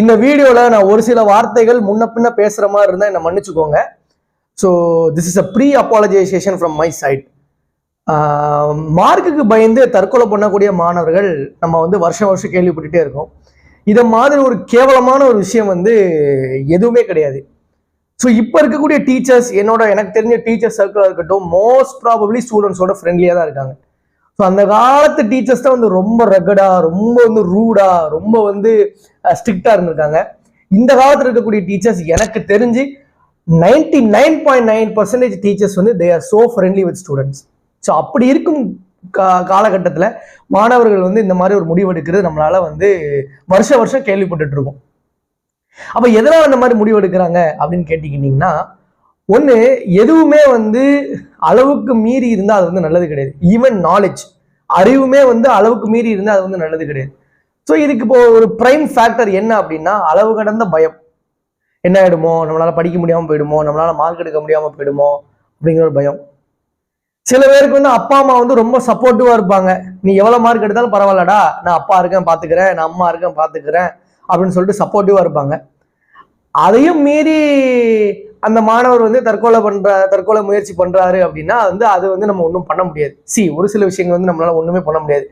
இந்த வீடியோவில் நான் ஒரு சில வார்த்தைகள் முன்ன பின்ன பேசுகிற மாதிரி இருந்தால் என்னை மன்னிச்சுக்கோங்க. So this is a pre apologisation from my side மார்க்குக்கு பயந்து தற்கொலை பண்ணக்கூடிய மாணவர்கள் நம்ம வந்து வருஷம் வருஷம் கேள்விப்பட்டுட்டே இருக்கோம். இதை மாதிரி ஒரு கேவலமான ஒரு விஷயம் வந்து எதுவுமே கிடையாது. ஸோ இப்போ இருக்கக்கூடிய டீச்சர்ஸ் என்னோட எனக்கு தெரிஞ்ச டீச்சர் சர்க்கிளாக இருக்கட்டும் மோஸ்ட் ப்ராபப்ளி ஸ்டூடெண்ட்ஸோட ஃப்ரெண்ட்லியாக தான் இருக்காங்க. ஸோ அந்த காலத்து டீச்சர்ஸ் தான் வந்து ரொம்ப ரகடா ரொம்ப வந்து ரூடா ரொம்ப வந்து ஸ்ட்ரிக்டா இருந்திருக்காங்க. இந்த காலத்தில் இருக்கக்கூடிய டீச்சர்ஸ் எனக்கு தெரிஞ்சு ninety nine point nine percentage teachers வந்து they are so friendly with students so அப்படி இருக்கும் கா காலகட்டத்தில் மாணவர்கள் வந்து இந்த மாதிரி ஒரு முடிவு எடுக்கிறது நம்மளால வந்து வருஷ வருஷம் கேள்விப்பட்டுட்டு இருக்கோம். எதனால் எதனால மாதிரி முடிவு எடுக்கிறாங்க அப்படின்னு கேட்டிக்கிட்டிங்கன்னா ஒன்று எதுவுமே வந்து அளவுக்கு மீறி இருந்தால் அது வந்து நல்லது கிடையாது. ஈவன் நாலேஜ் அறிவுமே வந்து அளவுக்கு மீறி இருந்தால் அது வந்து நல்லது கிடையாது. ஸோ இதுக்கு இப்போ ஒரு ப்ரைம் ஃபேக்டர் என்ன அப்படின்னா அளவு கடந்த பயம். என்ன ஆகிடுமோ நம்மளால் படிக்க முடியாமல் போயிடுமோ? நம்மளால் மார்க் எடுக்க முடியாமல் போயிடுமோ? அப்படிங்கிற ஒரு பயம். சில பேருக்கு வந்து அப்பா அம்மா வந்து ரொம்ப சப்போர்ட்டிவாக இருப்பாங்க. நீ எவ்வளோ மார்க் எடுத்தாலும் பரவாயில்லடா. நான் அப்பா இருக்கேன் பார்த்துக்கிறேன் நான் அம்மா இருக்கேன் பார்த்துக்கிறேன் அப்படின்னு சொல்லிட்டு சப்போர்ட்டிவாக இருப்பாங்க. அதையும் மீறி அந்த மாணவர் வந்து தற்கொலை பண்ற தற்கொலை முயற்சி பண்றாரு அப்படின்னா வந்து அது வந்து நம்ம ஒன்றும் பண்ண முடியாது. சி ஒரு சில விஷயங்கள் வந்து நம்மளால ஒண்ணுமே பண்ண முடியாது.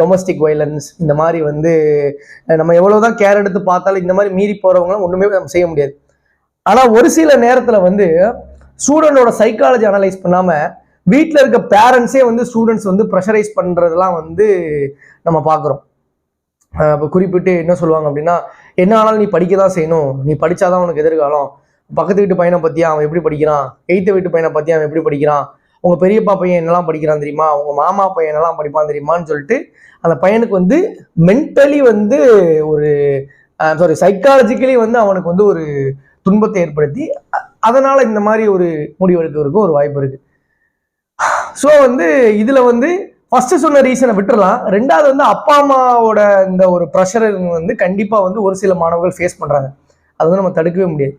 டொமஸ்டிக் வைலன்ஸ் இந்த மாதிரி வந்து நம்ம எவ்வளவுதான் கேர் எடுத்து பார்த்தாலும் இந்த மாதிரி மீறி போறவங்களும் ஒண்ணுமே நம்ம செய்ய முடியாது. ஆனா ஒரு சில நேரத்துல வந்து ஸ்டூடெண்டோட சைக்காலஜி அனலைஸ் பண்ணாம வீட்டில் இருக்க பேரண்ட்ஸே வந்து ஸ்டூடெண்ட்ஸ் வந்து ப்ரெஷரைஸ் பண்ணுறதெல்லாம் வந்து நம்ம பார்க்குறோம். இப்போ குறிப்பிட்டு என்ன சொல்லுவாங்க அப்படின்னா என்ன ஆனாலும் நீ படிக்க தான் செய்யணும். நீ படித்தாதான் உனக்கு எதிர்காலம். பக்கத்து வீட்டு பையனை பற்றி அவன் எப்படி படிக்கிறான்? எய்த்த வீட்டு பையனை பற்றி அவன் எப்படி படிக்கிறான்? உங்கள் பெரியப்பா பையன் என்னெல்லாம் படிக்கிறான் தெரியுமா? உங்கள் மாமா பையன் என்னெல்லாம் படிப்பான் தெரியுமான்னு சொல்லிட்டு அந்த பையனுக்கு வந்து மென்டலி வந்து ஒரு சாரி சைக்காலஜிக்கலி வந்து அவனுக்கு வந்து ஒரு துன்பத்தை ஏற்படுத்தி அதனால் இந்த மாதிரி ஒரு முடிவெடுக்கிறதுக்கு ஒரு வாய்ப்பு இருக்குது ஸோ வந்து இதில் வந்து ஃபஸ்ட்டு சொன்ன ரீசனை விட்டுறலாம். ரெண்டாவது வந்து அப்பா அம்மாவோட இந்த ஒரு ப்ரெஷர் வந்து கண்டிப்பாக வந்து ஒரு சில மாணவர்கள் ஃபேஸ் பண்ணுறாங்க அது வந்து நம்ம தடுக்கவே முடியாது.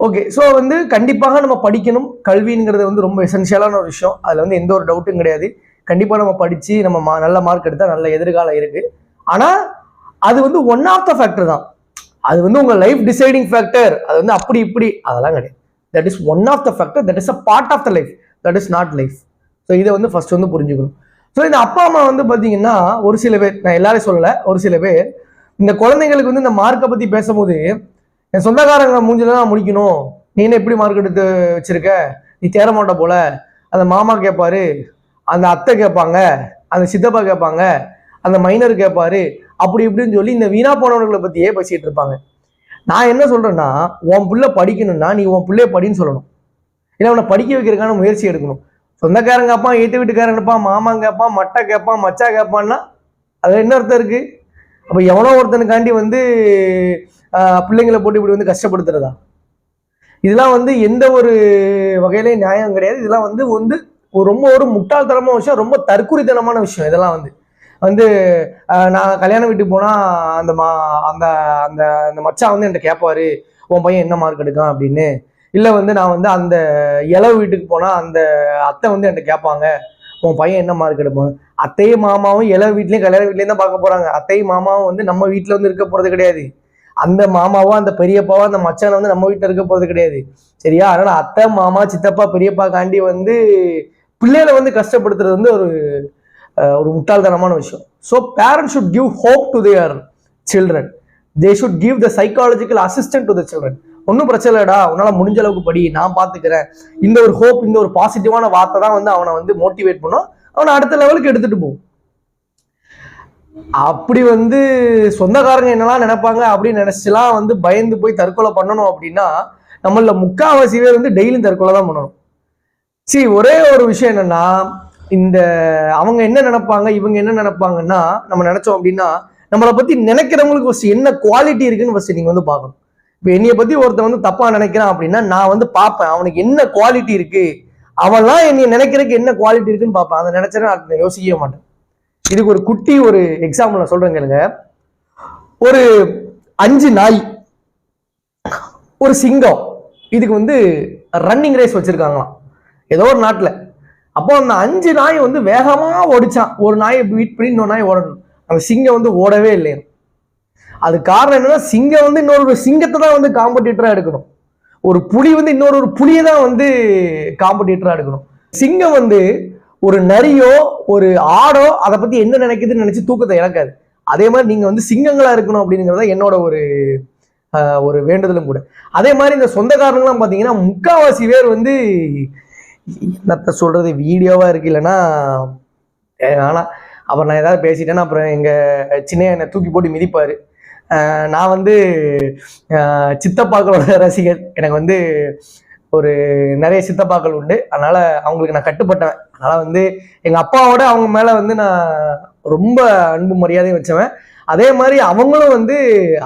ஓகே ஸோ வந்து கண்டிப்பாக நம்ம படிக்கணும். கல்விங்கிறது வந்து ரொம்ப எசென்ஷியலான ஒரு விஷயம். அதில் வந்து எந்த ஒரு டவுட்டும் கிடையாது. கண்டிப்பாக நம்ம படித்து நம்ம மா நல்ல மார்க் எடுத்தால் நல்ல எதிர்காலம் இருக்குது ஆனால் அது வந்து ஒன் ஆஃப் த ஃபேக்டர் தான். அது வந்து உங்கள் லைஃப் டிசைடிங் ஃபேக்டர் அது வந்து அப்படி இப்படி அதெல்லாம் கிடையாது. That is one of the factor that is a part of the life that is not life so இதை வந்து ஃபர்ஸ்ட் வந்து புரிஞ்சுக்கணும். ஸோ இந்த அப்பா அம்மா வந்து பார்த்தீங்கன்னா ஒரு சில பேர் நான் எல்லாரையும் சொல்லலை ஒரு சில பேர் இந்த குழந்தைங்களுக்கு வந்து இந்த மார்க்கை பற்றி பேசும்போது என் சொந்தக்காரங்க மூஞ்சில தான் முடிக்கணும். நீ என்ன எப்படி மார்க் எடுத்து வச்சிருக்க? நீ தேர மாட்ட போல. அந்த மாமா கேட்பாரு அந்த அத்தை கேட்பாங்க அந்த சித்தப்பா கேட்பாங்க அந்த மைனர் கேட்பாரு அப்படி இப்படின்னு சொல்லி இந்த வீணா போனவர்களை பத்தியே பேசிட்டு இருப்பாங்க. நான் என்ன சொல்றேன்னா உன் பிள்ளை படிக்கணும்னா நீ உன் பிள்ளைய படின்னு சொல்லணும். இல்லை அவனை படிக்க வைக்கிறதுக்கான முயற்சி எடுக்கணும். சொந்தக்காரங்க கேட்பான் ஏற்று வீட்டுக்காரங்க கேட்பான் மாமாங்க கேட்பான் மட்டை கேட்பான் மச்சா கேட்பான்னா அதில் என்ன அர்த்தம் இருக்கு? அப்போ எவனோ ஒருத்தனுக்காண்டி வந்து பிள்ளைங்களை போட்டு இப்படி வந்து கஷ்டப்படுத்துறதா? இதெல்லாம் வந்து எந்த ஒரு வகையிலையும் நியாயம் கிடையாது. இதெல்லாம் வந்து வந்து ரொம்ப ஒரு முட்டாள்தனமான விஷயம் ரொம்ப தற்குறித்தனமான விஷயம் இதெல்லாம் வந்து. வந்து நான் கல்யாண வீட்டுக்கு போனால் அந்த மா அந்த அந்த அந்த மச்சான் வந்து என்கிட்ட கேட்பாரு உன் பையன் என்ன மார்க் எடுக்கான்? அப்படின்னு. இல்லை வந்து நான் வந்து அந்த இளவு வீட்டுக்கு போனால் அந்த அத்தை வந்து என்கிட்ட கேட்பாங்க உன் பையன் என்ன மார்க் எடுப்பான்? அத்தையும் மாமாவும் இளவு வீட்லேயும் கல்யாண வீட்லேயும் தான் பார்க்க போகிறாங்க அத்தையும் மாமாவும் வந்து நம்ம வீட்டில் வந்து இருக்க போகிறது கிடையாது. அந்த மாமாவோ அந்த பெரியப்பாவோ அந்த மச்சானை வந்து நம்ம வீட்டில் இருக்க போகிறது கிடையாது. சரியா? அதனால் அத்தை மாமா சித்தப்பா பெரியப்பா காண்டி வந்து பிள்ளைகளை வந்து கஷ்டப்படுத்துறது வந்து ஒரு ஒரு முட்டாள்தனமான விஷயம். So parents should give hope to their children they should give the psychological assistant to the children ஒன்றும் பிரச்சனை இல்லைடா உன்னால் முடிஞ்ச அளவுக்கு படி நான் பார்த்துக்கிறேன் இந்த ஒரு ஹோப் இந்த ஒரு பாசிட்டிவான வார்த்தை தான் வந்து அவனை வந்து மோட்டிவேட் பண்ணும். அவனை அடுத்த லெவலுக்கு எடுத்துகிட்டு போகும். அப்படி வந்து சொந்தக்காரங்க என்னெல்லாம் நினைப்பாங்க அப்படின்னு நினைச்சுலாம் வந்து பயந்து போய் தற்கொலை பண்ணணும் அப்படின்னா நம்மள முக்காவாசி பேர் வந்து டெய்லியும் தற்கொலை தான் பண்ணணும். சரி ஒரே ஒரு விஷயம் என்னன்னா இந்த அவங்க என்ன நினைப்பாங்க இவங்க என்ன நினைப்பாங்கன்னா நம்ம நினைச்சோம் அப்படின்னா நம்மளை பத்தி நினைக்கிறவங்களுக்கு ஃபர்ஸ்ட் என்ன குவாலிட்டி இருக்குன்னு ஃபர்ஸ்ட் நீங்க வந்து பார்க்கணும். இப்போ என்னைய பத்தி ஒருத்தன் வந்து தப்பா நினைக்கிறான் அப்படின்னா நான் வந்து பார்ப்பேன் அவனுக்கு என்ன குவாலிட்டி இருக்கு? அவன்லாம் என்னைய நினைக்கிறதுக்கு என்ன குவாலிட்டி இருக்குன்னு பார்ப்பேன். அதை நினைச்சேன்னா நான் யோசிக்கவே மாட்டேன். இதுக்கு ஒரு குட்டி ஒரு எக்ஸாம்பிள் நான் சொல்றேன் கேளுங்க. ஒரு அஞ்சு நாய் ஒரு சிங்கம் இதுக்கு வந்து ரன்னிங் ரேஸ் வச்சிருக்காங்களாம். ஏதோ ஒரு நாட்டில். அப்போ அந்த அஞ்சு நாய் வந்து வேகமாக ஓடிச்சான். ஒரு நாயை பீட் பண்ணி இன்னொரு நாய் ஓடணும். அந்த சிங்கம் வந்து ஓடவே இல்லையா அது காரணம் என்னன்னா சிங்கம் வந்து இன்னொரு சிங்கத்தை தான் வந்து காம்படிட்டராக எடுக்கணும். ஒரு புலி வந்து இன்னொரு ஒரு புலியை தான் வந்து காம்படிட்டராக எடுக்கணும். சிங்கம் வந்து ஒரு நரியோ ஒரு ஆடோ அதை பற்றி என்ன நினைக்குதுன்னு நினச்சி தூக்கத்தை இழக்காது. அதே மாதிரி நீங்கள் வந்து சிங்கங்களாக இருக்கணும் அப்படிங்கிறத என்னோட ஒரு ஒரு வேண்டுதலும் கூட. அதே மாதிரி இந்த சொந்தக்காரங்களாம் பார்த்தீங்கன்னா முக்காவாசி பேர் வந்து என்னத்தை சொல்கிறது வீடியோவாக இருக்கு இல்லைன்னா ஆனால் அப்புறம் நான் ஏதாவது பேசிட்டேன்னா அப்புறம் எங்கள் சின்ன என்னை தூக்கி போட்டு மிதிப்பார். நான் வந்து சித்தப்பாக்களோட ரசிகர். எனக்கு வந்து ஒரு நிறைய சித்தப்பாக்கள் உண்டு. அதனால அவங்களுக்கு நான் கட்டுப்பட்டேன் அதனால வந்து எங்க அப்பாவோட அவங்க மேல வந்து நான் ரொம்ப அன்பு மரியாதையும் வச்சவன். அதே மாதிரி அவங்களும் வந்து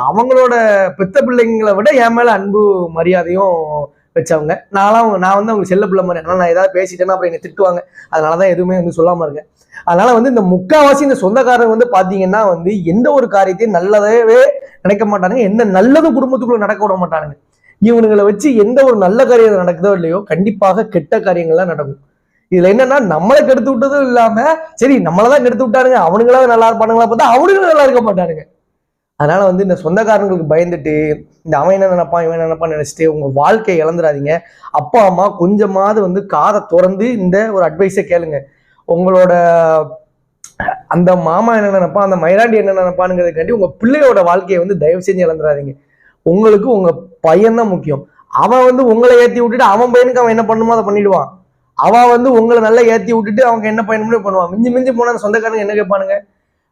அவங்களோட பெத்த பிள்ளைங்களை விட என் மேல அன்பு மரியாதையும் வச்சவங்க. நான்லாம் நான் வந்து அவங்க செல்ல பிள்ளை மாதிரி நான் ஏதாவது பேசிட்டேன்னா அப்புறம் என்னை திட்டுவாங்க. அதனால தான் எதுவுமே வந்து சொல்லாமல் இருக்கேன். அதனால வந்து இந்த முக்காவாசி இந்த சொந்தக்காரங்க வந்து பார்த்தீங்கன்னா வந்து எந்த ஒரு காரியத்தையும் நல்லதாகவே நினைக்க மாட்டானுங்க. எந்த நல்லதும் குடும்பத்துக்குள்ளே நடக்க விட மாட்டானுங்க. இவனுங்களை வச்சு எந்த ஒரு நல்ல காரியம் நடக்குதோ இல்லையோ கண்டிப்பாக கெட்ட காரியங்கள்லாம் நடக்கும். இதுல என்னன்னா நம்மளை கெடுத்து விட்டதும் இல்லாம சரி நம்மளதான் கெடுத்து விட்டாருங்க அவனுங்களாவது நல்லா இருப்பானுங்களா? பார்த்தா அவனுங்களும் நல்லா இருக்க மாட்டானுங்க. அதனால வந்து இந்த சொந்தக்காரங்களுக்கு பயந்துட்டு இந்த அவன் என்ன நினைப்பான் இவன் நினைப்பான்னு நினைச்சிட்டு உங்க வாழ்க்கையை இழந்துடாதீங்க. அப்பா அம்மா கொஞ்சமாவது வந்து காதை திறந்து இந்த ஒரு அட்வைஸை கேளுங்க. உங்களோட அந்த மாமா என்ன நினைப்பான் அந்த மயிலாண்டி என்ன நினைப்பானுங்கிறதுக்காண்டி உங்க பிள்ளையோட வாழ்க்கையை வந்து தயவு செஞ்சு இழந்துடாதீங்க. உங்களுக்கு உங்க பையன் தான் முக்கியம். அவன் வந்து உங்களை ஏத்தி விட்டுட்டு அவன் பையனுக்கு அவன் என்ன பண்ணுமோ அதை பண்ணிடுவான். அவன் வந்து உங்களை நல்லா ஏத்தி விட்டுட்டு அவங்க என்ன பயணமே பண்ணுவான். மிஞ்சி மிஞ்சி போன அந்த சொந்தக்காரங்க என்ன கேட்பானுங்க?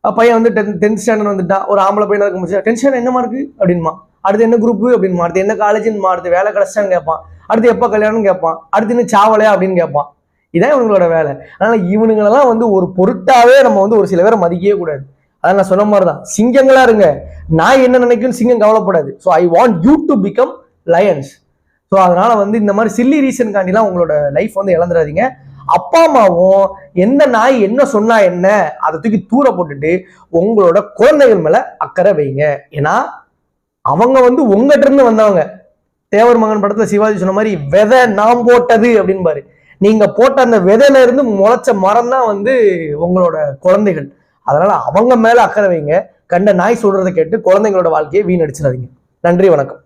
பையன் வந்து டென்த் டென்த் ஸ்டாண்டர்ட் வந்துட்டான். ஒரு ஆம்பளை பையனாக இருக்க முடிச்சா டென்ஷன் என்னமா இருக்கு? அப்படின்மா அடுத்து என்ன குரூப் அப்படின்னு அடுத்து என்ன காலேஜ்னு அடுத்து வேலை கிடைச்சான்னு கேட்பான். அடுத்து எப்போ கல்யாணம்னு கேட்பான். அடுத்து இன்னும் சாவலையா அப்படின்னு கேட்பான். இதான் இவங்களோட வேலை. அதனால இவனுங்களெல்லாம் வந்து ஒரு பொருட்டாவே நம்ம வந்து ஒரு சில பேரை மதிக்கவே கூடாது. அதான் நான் சொன்ன மாதிரி தான் சிங்கங்களா இருங்க. நான் என்ன நினைக்கும் சிங்கம் கவலைப்படாது. So I want you to become lions so அதனால வந்து இந்த மாதிரி சில்லி ரீசன்காண்டிலாம் உங்களோட லைஃப் வந்து இழந்துடாதீங்க. அப்பா அம்மாவும் எந்த நாய் என்ன சொன்னா என்ன அதை தூக்கி தூர போட்டுட்டு உங்களோட குழந்தைகள் மேல அக்கறை வைங்க. ஏன்னா அவங்க வந்து உங்ககிட்ட இருந்து வந்தவங்க. தேவர் மகன் படத்துல சிவாஜி சொன்ன மாதிரி விதை நாம் போட்டது அப்படின்பாரு. நீங்க போட்ட அந்த விதையில இருந்து முளைச்ச மரம் தான் வந்து உங்களோட குழந்தைகள். அதனால அவங்க மேல அக்கறை வைங்க. கண்ட நாய் சொல்றதை கேட்டு குழந்தைங்களோட வாழ்க்கையை வீணடிச்சிடாதீங்க. நன்றி வணக்கம்.